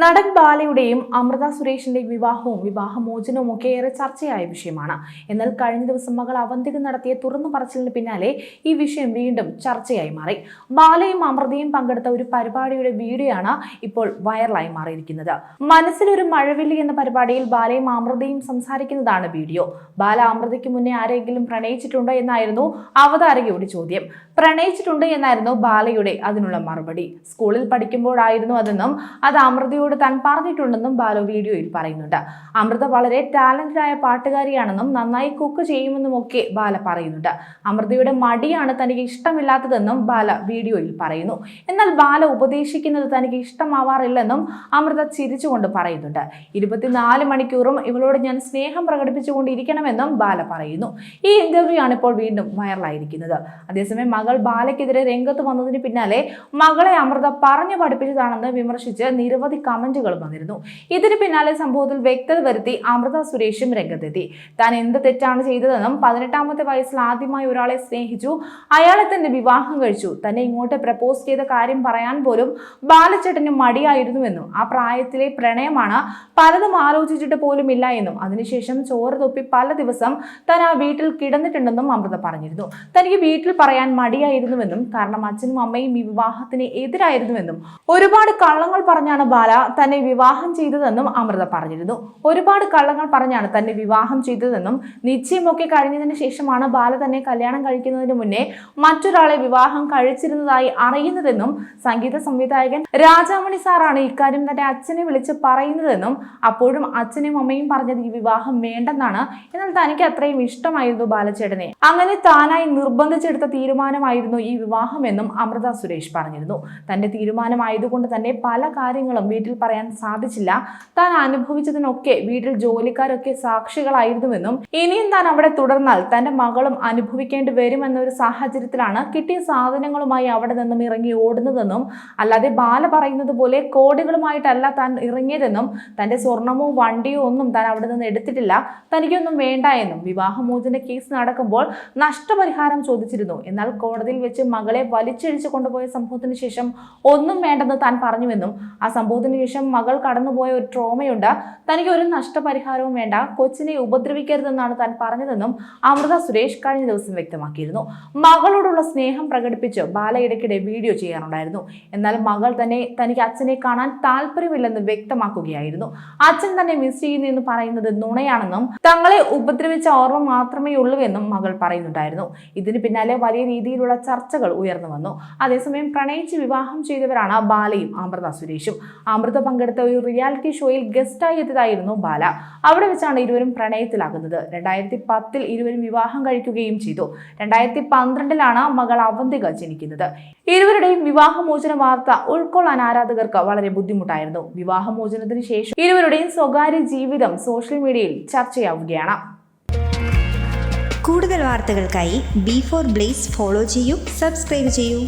നടൻ ബാലയുടെയും അമൃത സുരേഷിന്റെ വിവാഹവും വിവാഹമോചനവും ഒക്കെ ഏറെ ചർച്ചയായ വിഷയമാണ്. എന്നാൽ കഴിഞ്ഞ ദിവസം മകൾ അവന്തിക നടത്തിയ തുറന്നു പറച്ചിലിന് പിന്നാലെ ഈ വിഷയം വീണ്ടും ചർച്ചയായി മാറി. ബാലയും അമൃതയും പങ്കെടുത്ത ഒരു പരിപാടിയുടെ വീഡിയോയാണ് ഇപ്പോൾ വൈറലായി മാറിയിരിക്കുന്നത്. മനസ്സിലൊരു മഴവില്ലി എന്ന പരിപാടിയിൽ ബാലയും അമൃതയും സംസാരിക്കുന്നതാണ് വീഡിയോ. ബാല അമൃതയ്ക്ക് മുന്നേ ആരെങ്കിലും പ്രണയിച്ചിട്ടുണ്ടോ എന്നായിരുന്നു അവതാരകയുടെ ചോദ്യം. പ്രണയിച്ചിട്ടുണ്ട് എന്നായിരുന്നു ബാലയുടെ അതിനുള്ള മറുപടി. സ്കൂളിൽ പഠിക്കുമ്പോഴായിരുന്നു അതെന്നും അത് അമൃതയോട് താൻ പറഞ്ഞിട്ടുണ്ടെന്നും ബാലു വീഡിയോയിൽ പറയുന്നുണ്ട്. അമൃത വളരെ ടാലന്റഡ് ആയ പാട്ടുകാരിയാണെന്നും നന്നായി കുക്ക് ചെയ്യുമെന്നും ഒക്കെ ബാല പറയുന്നുണ്ട്. അമൃതയുടെ മടിയാണ് തനിക്ക് ഇഷ്ടമില്ലാത്തതെന്നും ബാല വീഡിയോയിൽ പറയുന്നു. എന്നാൽ ബാല ഉപദേശിക്കുന്നത് തനിക്ക് ഇഷ്ടമാവാറില്ലെന്നും അമൃത ചിരിച്ചുകൊണ്ട് പറയുന്നുണ്ട്. ഇരുപത്തിനാല് മണിക്കൂറും ഇവളോട് ഞാൻ സ്നേഹം പ്രകടിപ്പിച്ചുകൊണ്ടിരിക്കണമെന്നും ബാല പറയുന്നു. ഈ ഇന്റർവ്യൂ ആണ് ഇപ്പോൾ വീണ്ടും വൈറലായിരിക്കുന്നത് അതേസമയം മകൾ ബാലയ്ക്കെതിരെ രംഗത്ത് വന്നതിന് പിന്നാലെ മകളെ അമൃത പറഞ്ഞു പഠിപ്പിച്ചതാണെന്ന് വിമർശിച്ച് നിരവധി കമന്റുകൾ വന്നിരുന്നു. ഇതിന് പിന്നാലെ സംഭവത്തിൽ വ്യക്തത വരുത്തി അമൃത സുരേഷും രംഗത്തെത്തി. താൻ എന്ത് തെറ്റാണ് ചെയ്തതെന്നും പതിനെട്ടാമത്തെ വയസ്സിൽ ആദ്യമായി ഒരാളെ സ്നേഹിച്ചു. അയാളെ തന്നെ വിവാഹം കഴിച്ചു. തന്നെ ഇങ്ങോട്ട് പ്രപ്പോസ് ചെയ്ത കാര്യം പറയാൻ പോലും ബാലച്ചേട്ടന് മടിയായിരുന്നുവെന്നും ആ പ്രായത്തിലെ പ്രണയമാണ് പലതും ആലോചിച്ചിട്ട് പോലും ഇല്ല എന്നും അതിനുശേഷം ചോറ് തൊപ്പി പല ദിവസം താൻ ആ വീട്ടിൽ കിടന്നിട്ടുണ്ടെന്നും അമൃത പറഞ്ഞിരുന്നു. തനിക്ക് വീട്ടിൽ പറയാൻ മടിയായിരുന്നുവെന്നും കാരണം അച്ഛനും അമ്മയും ഈ വിവാഹത്തിന് എതിരായിരുന്നുവെന്നും ഒരുപാട് കള്ളങ്ങൾ പറഞ്ഞാണ് ബാല തന്നെ വിവാഹം ചെയ്തതെന്നും അമൃത പറഞ്ഞിരുന്നു. ഒരുപാട് കള്ളങ്ങൾ പറഞ്ഞാണ് തന്നെ വിവാഹം ചെയ്തതെന്നും നിശ്ചയമൊക്കെ കഴിഞ്ഞതിന് ശേഷമാണ് ബാല തന്നെ കല്യാണം കഴിക്കുന്നതിന് മുന്നേ മറ്റൊരാളെ വിവാഹം കഴിച്ചിരുന്നതായി അറിയുന്നതെന്നും സംഗീത സംവിധായകൻ രാജാമണി സാറാണ് ഇക്കാര്യം തന്റെ അച്ഛനെ വിളിച്ച് പറയുന്നതെന്നും അപ്പോഴും അച്ഛനും അമ്മയും പറഞ്ഞത് ഈ വിവാഹം വേണ്ടെന്നാണ്. എന്നാൽ തനിക്ക് അത്രയും ഇഷ്ടമായിരുന്നു ബാലചേട്ടനെ. അങ്ങനെ താനായി നിർബന്ധിച്ചെടുത്ത തീരുമാനമായിരുന്നു ഈ വിവാഹമെന്നും അമൃത സുരേഷ് പറഞ്ഞിരുന്നു. തന്റെ തീരുമാനമായതുകൊണ്ട് തന്നെ പല കാര്യങ്ങളും വീട്ടിൽ പറയാൻ സാധിച്ചില്ല. താൻ അനുഭവിച്ചതിനൊക്കെ വീട്ടിൽ ജോലിക്കാരൊക്കെ സാക്ഷികളായിരുന്നുവെന്നും ഇനിയും താൻ അവിടെ തുടർന്നാൽ തന്റെ മകളും അനുഭവിക്കേണ്ടി വരുമെന്നൊരു സാഹചര്യത്തിലാണ് കിട്ടിയ സാധനങ്ങളുമായി അവിടെ നിന്നും ഇറങ്ങി ഓടുന്നതെന്നും അല്ലാതെ ബാല പറയുന്നത് പോലെ കോടികളുമായിട്ടല്ല താൻ ഇറങ്ങിയതെന്നും തന്റെ സ്വർണമോ വണ്ടിയോ ഒന്നും താൻ അവിടെ നിന്ന് എടുത്തിട്ടില്ല തനിക്കൊന്നും വേണ്ട എന്നും വിവാഹമോചന കേസ് നടക്കുമ്പോൾ നഷ്ടപരിഹാരം ചോദിച്ചിരുന്നു. എന്നാൽ കോടതിയിൽ വെച്ച് മകളെ വലിച്ചഴിച്ചു കൊണ്ടുപോയ സംഭവത്തിന് ശേഷം ഒന്നും വേണ്ടെന്ന് താൻ പറഞ്ഞുവെന്നും ആ സംഭവത്തിന് ശേഷം മകൾ കടന്നുപോയ ഒരു ട്രോമയുണ്ട്. തനിക്ക് ഒരു നഷ്ടപരിഹാരവും വേണ്ട. കൊച്ചിനെ ഉപദ്രവിക്കരുതെന്നാണ് താൻ പറഞ്ഞതെന്നും അമൃത സുരേഷ് കഴിഞ്ഞ ദിവസം വ്യക്തമാക്കിയിരുന്നു. മകളോടുള്ള സ്നേഹം പ്രകടിപ്പിച്ച് ബാല ഇടയ്ക്കിടെ വീഡിയോ ചെയ്യാറുണ്ടായിരുന്നു. എന്നാൽ മകൾ തന്നെ തനിക്ക് അച്ഛനെ കാണാൻ താല്പര്യമില്ലെന്ന് വ്യക്തമാക്കുകയായിരുന്നു. അച്ഛൻ തന്നെ മിസ് ചെയ്യുന്നു എന്ന് പറയുന്നത് നുണയാണെന്നും തങ്ങളെ ഉപദ്രവിച്ച ഓർമ്മ മാത്രമേ ഉള്ളൂ എന്നും മകൾ പറയുന്നുണ്ടായിരുന്നു. ഇതിന് പിന്നാലെ വലിയ രീതിയിലുള്ള ചർച്ചകൾ ഉയർന്നു വന്നു. അതേസമയം പ്രണയിച്ച് വിവാഹം ചെയ്തവരാണ് ബാലയും അമൃത സുരേഷും. അമൃത പങ്കെടുത്ത ഒരു റിയാലിറ്റി ഷോയിൽ ഗസ്റ്റായി എത്തിയതായിരുന്നു ബാല. അവിടെ വെച്ചാണ് ഇരുവരും പ്രണയത്തിലാകുന്നത്. രണ്ടായിരത്തി പത്തിൽ ഇരുവരും വിവാഹം കഴിക്കുകയും ചെയ്തു. രണ്ടായിരത്തി പന്ത്രണ്ടിലാണ് മകൾ അവന്തിക ജനിക്കുന്നത്. ഇരുവരുടെയും വിവാഹമോചന വാർത്ത ഉൾക്കൊള്ളാൻ ആരാധകർക്ക് വളരെ ബുദ്ധിമുട്ടായിരുന്നു. വിവാഹമോചനത്തിന് ശേഷം ഇരുവരുടെയും സ്വകാര്യ ജീവിതം സോഷ്യൽ മീഡിയയിൽ ചർച്ചയാവുകയാണ്. കൂടുതൽ വാർത്തകൾക്കായി ബി ഫോർ ബ്ലേസ് ഫോളോ ചെയ്യൂ സബ്സ്ക്രൈബ് ചെയ്യൂ.